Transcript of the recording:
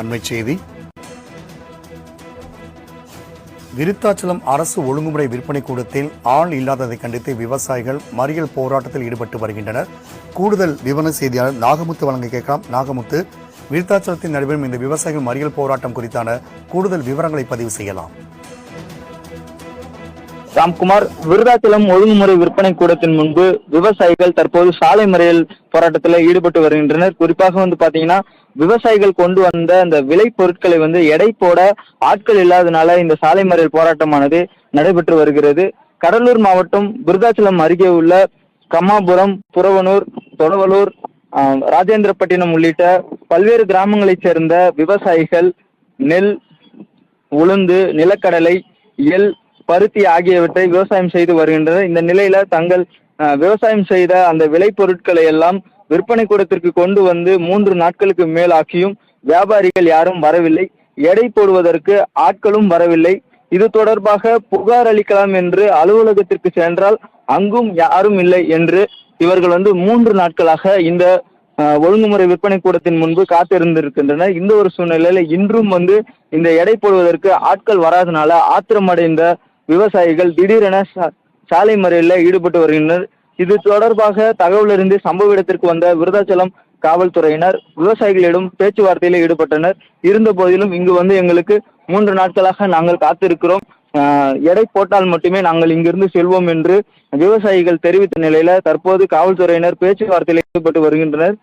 அண்மை செய்தி. விருத்தாச்சலம் அரசு ஒழுங்குமுறை விற்பனை கூடத்தில் ஆள் இல்லாததை கண்டித்து விவசாயிகள் மறியல் போராட்டத்தில் ஈடுபட்டு வருகின்றனர். கூடுதல் விவர செய்தியாளர் நாகமுத்து வழங்க கேட்கலாம். நாகமுத்து விருத்தாச்சலத்தில் நடைபெறும் இந்த விவசாயிகள் மறியல் போராட்டம் குறித்தான கூடுதல் விவரங்களை பதிவு செய்யலாம். ராம்குமார் விருதாச்சலம் ஒழுங்குமுறை விற்பனை கூடத்தின் முன்பு விவசாயிகள் தற்போது சாலை மறியல் போராட்டத்தில் ஈடுபட்டு வருகின்றனர். குறிப்பாக வந்து பாத்தீங்கன்னா விவசாயிகள் கொண்டு வந்த அந்த விலை பொருட்களை வந்து எடை போட ஆட்கள் இல்லாதனால இந்த சாலை மறியல் போராட்டமானது நடைபெற்று வருகிறது. கடலூர் மாவட்டம் விருதாச்சலம் அருகே உள்ள கம்மாபுரம் புறவனூர் தொடவலூர் ராஜேந்திரப்பட்டினம் உள்ளிட்ட பல்வேறு கிராமங்களைச் சேர்ந்த விவசாயிகள் நெல் உளுந்து நிலக்கடலை எள் பருத்தி ஆகியவற்றை விவசாயம் செய்து வருகின்றனர். இந்த நிலையில தங்கள் விவசாயம் செய்த அந்த விளைபொருட்களை எல்லாம் விற்பனை கூடத்திற்கு கொண்டு வந்து மூன்று நாட்களுக்கு மேலாக்கியும் வியாபாரிகள் யாரும் வரவில்லை. எடை போடுவதற்கு ஆட்களும் வரவில்லை. இது தொடர்பாக புகார் அளிக்கலாம் என்று அலுவலகத்திற்கு சென்றால் அங்கும் யாரும் இல்லை என்று இவர்கள் வந்து மூன்று நாட்களாக இந்த ஒழுங்குமுறை விற்பனை கூடத்தின் முன்பு காத்திருந்திருக்கின்றனர். இந்த ஒரு சூழ்நிலையில இன்றும் வந்து இந்த எடை போடுவதற்கு ஆட்கள் வராதனால ஆத்திரமடைந்த விவசாயிகள் திடீரென சாலை மறியலில் ஈடுபட்டு வருகின்றனர். இது தொடர்பாக தகவல் சம்பவ இடத்திற்கு வந்த விருதாச்சலம் காவல்துறையினர் விவசாயிகளிடம் பேச்சுவார்த்தையில் ஈடுபட்டனர். இருந்த போதிலும் இங்கு வந்து எங்களுக்கு மூன்று நாட்களாக நாங்கள் காத்திருக்கிறோம். எடை போட்டால் மட்டுமே நாங்கள் இங்கிருந்து செல்வோம் என்று விவசாயிகள் தெரிவித்த நிலையில தற்போது காவல்துறையினர் பேச்சுவார்த்தையில் ஈடுபட்டு வருகின்றனர்.